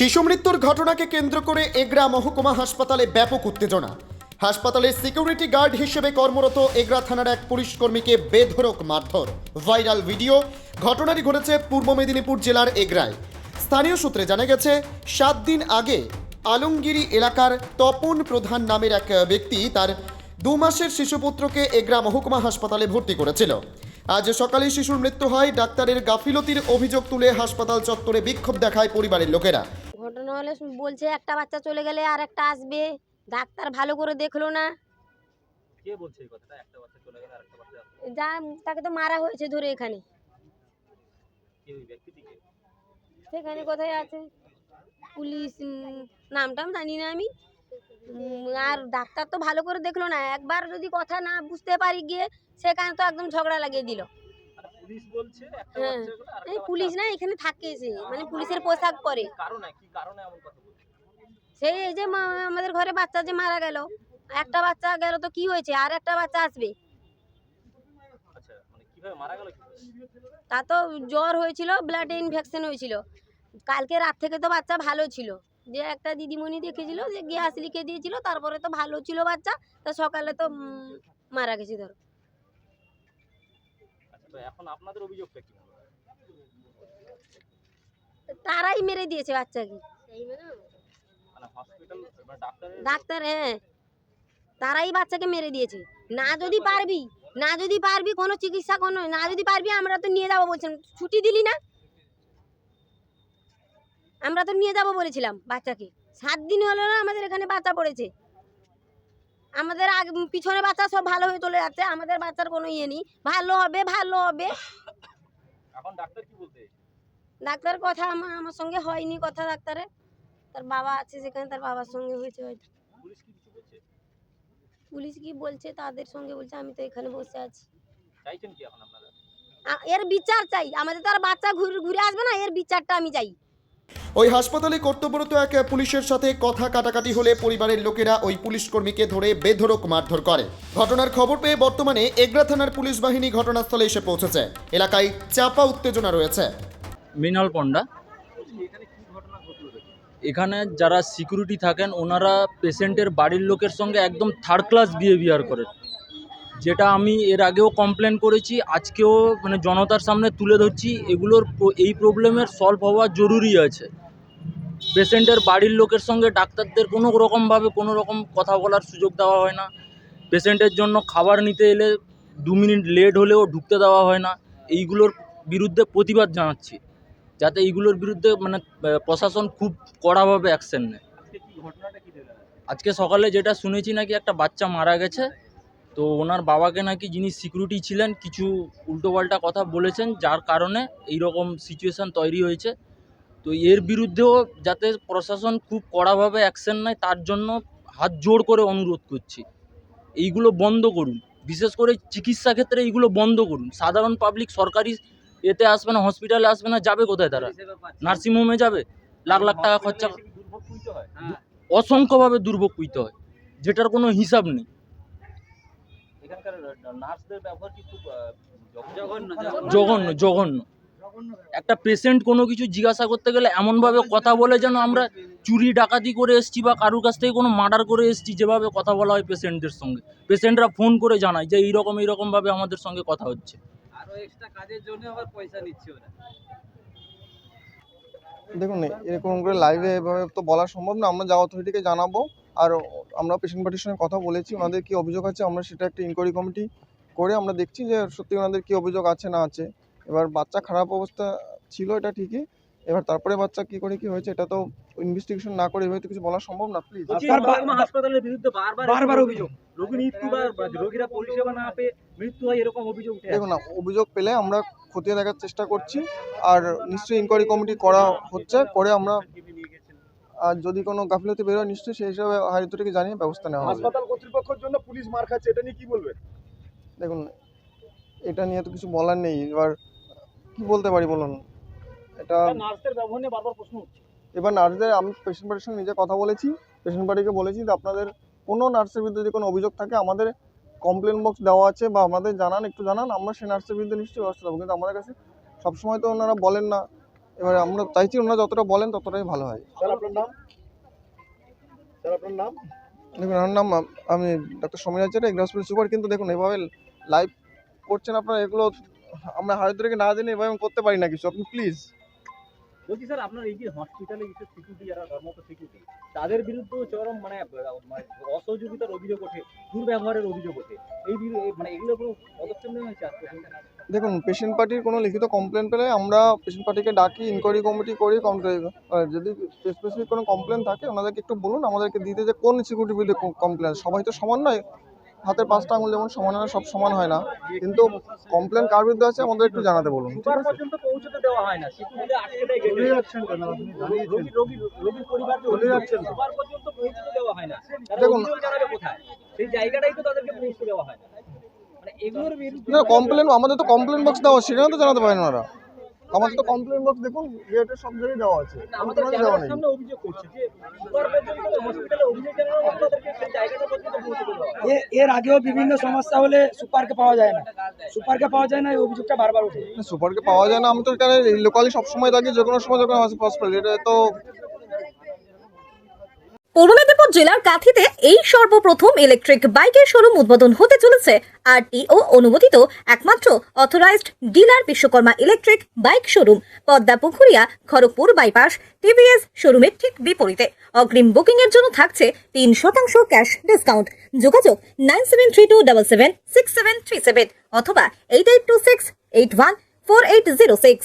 শিশু মৃত্যুর ঘটনাকে কেন্দ্র করে এগরা মহকুমা হাসপাতালে ব্যাপক উত্তেজনা। হাসপাতালের সিকিউরিটি গার্ড হিসেবে কর্মরত এগরা থানার এক পুলিশ কর্মীকে বেধরক মারধর। Viral video. ঘটনাটি ঘটেছে পূর্ব মেদিনীপুর জেলার এগরায়। স্থানীয় সূত্রে জানা গেছে, সাত দিন আগে আলমগিরি এলাকার তপন প্রধান নামের এক ব্যক্তি তার দু মাসের শিশুপুত্রকে এগরা মহকুমা হাসপাতালে ভর্তি করেছিল। আজ সকালে শিশুর মৃত্যু হয় ডাক্তারের গাফিলতির অভিযোগ তুলে হাসপাতাল চত্বরে বিক্ষোভ দেখায় পরিবারের লোকেরা। ঘটনা হলে বলছে একটা বাচ্চা চলে গেলে আর একটা আসবে। ডাক্তার ভালো করে দেখল না। কে বলছে এই কথাটা? একটা বাচ্চা চলে গেলে আরেকটা বাচ্চা যা তাকে তো মারা হয়েছে ধরে এখানে। কে ওই ব্যক্তিটিকে সেখানে কোথায় আছে? পুলিশ উম, নামটা আমি জানি না আমি। আর ডাক্তার তো ভালো করে দেখল না। একবার যদি কথা না বুঝতে পারি গিয়ে সেখানে তো একদম ঝগড়া লাগিয়ে দিল। পুলিশ বলছে একটা হ্যাঁ। বাচ্চা এই পুলিশ না এখানে থাকে সে মানে পুলিশের পোশাক পরে। কারণে কি কারণে এমন কথা বলছে? সেই এই যে আমাদের ঘরে বাচ্চা যে মারা গেল একটা বাচ্চা গেল তো কি হয়েছে? আর একটা বাচ্চা আসবে? আচ্ছা মানে তা তো জ্বর হয়েছিল ব্লাড ইনফেকশন হয়েছিল। কালকে রাত থেকে তো বাচ্চা ভালো ছিল। যে একটা দিদিমণি দেখেছিল যে গ্যাস লিখে দিয়েছিল তারপরে তো ভালো ছিল বাচ্চা তা সকালে তো মারা গেছে ধরো। তো এখন আপনাদের অভিযোগটা কি? তারাই মেরে দিয়েছে বাচ্চাকে। মানে মানে ডাক্তার হ্যাঁ। তারাই বাচ্চাকে মেরে দিয়েছে। না যদি পারবি না যদি পারবি কোনো চিকিৎসা কোনো না যদি পারবি আমরা তো নিয়ে যাব বলছিলাম। ছুটি দিলি না? আমরা তো নিয়ে যাব বলেছিলাম বাচ্চাকে। সাত দিন হলো না আমাদের এখানে বাচ্চা পড়েছে। আমাদের আগে পিছনে বাচ্চা সব ভালো হয়ে চলে যাচ্ছে আমাদের বাচ্চার কোনো ইয়ে নেই। ভালো হবে ভালো হবে। এখন ডাক্তার কি বলতে ডাক্তার কথা আমার আমার সঙ্গে হয়নি কথা ডাক্তারে তার বাবা আছে সেখানে তার বাবার সঙ্গে হয়েছে হয়তো। পুলিশ কি বলছে? তাদের সঙ্গে বলছে আমি তো এখানে বসে আছি। চাইছেন কি এখন আপনারা? এর বিচার চাই। আমাদের তো আর বাচ্চা ঘুরে ঘুরে আসবে না এর বিচারটা আমি চাই। ওই হাসপাতালে কর্তব্যরত এক পুলিশের সাথে কথা কাটাকাটি হলে পরিবারের লোকেরা ওই পুলিশ কর্মীকে ধরে বেধরক মারধর করে। ঘটনার খবর পেয়ে বর্তমানে এগরা থানার পুলিশ বাহিনী ঘটনাস্থলে এসে পৌঁছেছে। এলাকায় চাপা উত্তেজনা রয়েছে। মৃণাল পণ্ডা। এখানে যারা সিকিউরিটি থাকেন, ওনারা পেশেন্টের বাড়ির লোকের সঙ্গে একদম থার্ড ক্লাস বিহেভিয়ার করেন যেটা আমি এর আগেও কমপ্লেন করেছি, আজকেও মানে জনতার সামনে তুলে ধরছি, এগুলোর এই প্রবলেমের সলভ হওয়া জরুরি আছে। পেশেন্টের বাড়ির লোকের সঙ্গে ডাক্তারদের কোনো রকমভাবে কোনো রকম কথা বলার সুযোগ দেওয়া হয় না। পেশেন্টের জন্য খাবার নিতে এলে দু মিনিট লেট হলেও ঢুকতে দেওয়া হয় না। এইগুলোর বিরুদ্ধে প্রতিবাদ জানাচ্ছি। যাতে এইগুলোর বিরুদ্ধে মানে প্রশাসন খুব কড়াভাবে অ্যাকশন নেয়। আজকে সকালে যেটা শুনেছি নাকি একটা বাচ্চা মারা গেছে। তো ওনার বাবাকে নাকি যিনি সিকিউরিটি ছিলেন কিছু উল্টোপাল্টা কথা বলেছেন যার কারণে এই রকম সিচুয়েশান তৈরি হয়েছে। তো এর বিরুদ্ধেও যাতে প্রশাসন খুব কড়াভাবে অ্যাকশন নেয় তার জন্য হাত জোড় করে অনুরোধ করছি। এইগুলো বন্ধ করুন। বিশেষ করে চিকিৎসা ক্ষেত্রে এইগুলো বন্ধ করুন। সাধারণ পাবলিক সরকারি এতে আসবে না হসপিটালে আসবে না যাবে কোথায় তারা? নার্সিংহোমে যাবে। লাখ লাখ টাকা খরচা হয়। অসংখ্যভাবে দুর্ভোগ পুইতে হয় যেটার কোনো হিসাব নেই। এখানকার নার্সদের ব্যবহার কি খুব জঘন্য? জঘন্য জঘন্য। একটা পেশেন্ট কোনো কিছু জিজ্ঞাসা করতে গেলে এমনভাবে কথা বলে যেন আমরা চুরি ডাকাতি করে এসছি বা কারুর কাছ থেকে কোনো মার্ডার করে এসছি যেভাবে কথা বলা হয় পেশেন্টদের সঙ্গে। পেশেন্টরা ফোন করে জানায় যে এইরকম এইরকমভাবে আমাদের সঙ্গে কথা হচ্ছে। আরও এক্সট্রা কাজের জন্য আবার পয়সা নিচ্ছে ওরা। দেখুন এরকম করে লাইভে এভাবে তো বলা সম্ভব না। আমরা যা অথরিটিকে জানাব আর আমরা পেশেন্ট পার্টির সঙ্গে কথা বলেছি ওনাদের কি অভিযোগ আছে আমরা সেটা একটা ইনকোয়ারি কমিটি করে আমরা দেখছি যে সত্যি ওনাদের কি অভিযোগ আছে না আছে। এবার বাচ্চা খারাপ অবস্থা ছিল এটা ঠিকই এবার তারপরে বাচ্চা কি করে কি হয়েছে এটা তো ইনভেস্টিগেশন না করে এভাবে তো কিছু বলা সম্ভব না প্লিজ হাসপাতালের বিরুদ্ধে বারবার বারবার অভিযোগ। রোগী মৃত্যু বা রোগীরা পরিষেবা না পেয়ে মৃত্যু হয় এরকম অভিযোগ। দেখুন না অভিযোগ পেলে আমরা খতিয়ে দেখার চেষ্টা করছি আর নিশ্চয়ই ইনকোয়ারি কমিটি করা হচ্ছে করে আমরা আর যদি কোনো গাফিলতি বেরোয় নিশ্চয়ই সেই হিসাবে অথরিটিকে জানিয়ে ব্যবস্থা নেওয়া হবে। হাসপাতাল কর্তৃপক্ষের জন্য পুলিশ মার খাচ্ছে এটা নিয়ে কি বলবেন? দেখুন এটা নিয়ে তো কিছু বলার নেই। এবার কি বলতে পারি বলুন? এটা নার্সদের ব্যবহার নিয়ে বারবার প্রশ্ন উঠছে। এবার নার্সদের আমি পেশেন্ট পার্টির সঙ্গে নিজে কথা বলেছি পেশেন্ট পার্টিকে বলেছি যে আপনাদের কোনো নার্সের বিরুদ্ধে যদি কোনো অভিযোগ থাকে আমাদের কমপ্লেন বক্স দেওয়া আছে বা আমাদের জানান একটু জানান আমরা সেই নার্সের বিরুদ্ধে নিশ্চয়ই ব্যবস্থা নেব। কিন্তু আমাদের কাছে সবসময় তো ওনারা বলেন না এবারে আমরা চাইছি ওনারা যতটা বলেন ততটাই ভালো হয়। স্যার আপনার নাম? স্যার আপনার নাম? দেখুন আমার নাম আমি doctor Samir Acharya Egra hospital super কিন্তু দেখুন এভাবে লাইভ করছেন আপনারা এগুলো আমরা হায়দ্রাকে না জেনে এভাবে আমি করতে পারি না কিছু। আপনি প্লিজ বলছি স্যার আপনার এই যে হসপিটালে কিছু সিকিউরিটি যারা কর্মরত সিকিউরিটি তাদের বিরুদ্ধে চরম মানে মানে অসহযোগিতার অভিযোগ ওঠে দুর্ব্যবহারের অভিযোগ ওঠে। এই মানে এগুলো কোনো পদক্ষেপ নেওয়া হয়েছে আজকে? দেখুন পেশেন্ট পার্টির কোনো লিখিত কমপ্লেন পেলে আমরা পেশেন্ট পার্টিকে ডাকি ইনকোয়ারি কমিটি করি যদি স্পেসিফিক কোনো কমপ্লেন থাকে ওনাদেরকে একটু বলুন আমাদেরকে দিতে যে কোন সিকিউরিটি বিরুদ্ধে কমপ্লেন সবাই তো সমান নয়। হাতের পাঁচটা আঙুল যেমন সমান হয় সব সমান হয় না। কিন্তু কমপ্লেন কার বিরুদ্ধে আছে আমাদের একটু জানাতে বলুন। হয় হয় দেখুন- সেই জায়গাটাই তো তাদেরকে দেওয়া হয় না। না কমপ্লেন আমাদের তো কমপ্লেন বক্স দেওয়া সেখানে তো জানাতে পারেন ওনারা আমাদের তো কমপ্লেন বক্স দেখুন গেটের সব জায়গায় দেওয়া আছে। আমাদের দেওয়া নেই। সামনে অভিযোগ করছে যে হসপিটালে অভিযোগ জানানোর মতো তাদেরকে সেই জায়গাটা পর্যন্ত পৌঁছে দেওয়া না। এ- এর আগেও বিভিন্ন সমস্যা হলে সুপারকে পাওয়া যায় না। সুপারকে পাওয়া যায় না এই অভিযোগটা বারবার ওঠে সুপারকে পাওয়া যায় না আমি তো এখানে লোকালি সবসময় থাকি যে কোনো সময় যখন হসপিটাল এটা তো মেদিনীপুর জেলার কাঁথিতে এই সর্বপ্রথম ইলেকট্রিক বাইকের শোরুম উদ্বোধন হতে চলেছে। আরটিও অনুমোদিত একমাত্র authorised dealer Vishwakarma electric bike showroom Padma Pukuria Kharagpur bypass TVS শোরুমের ঠিক বিপরীতে। অগ্রিম বুকিং এর জন্য থাকছে তিন শতাংশ ক্যাশ ডিসকাউন্ট যোগাযোগ nine seven three two double seven six seven three seven অথবা eight eight two six eight one four eight zero six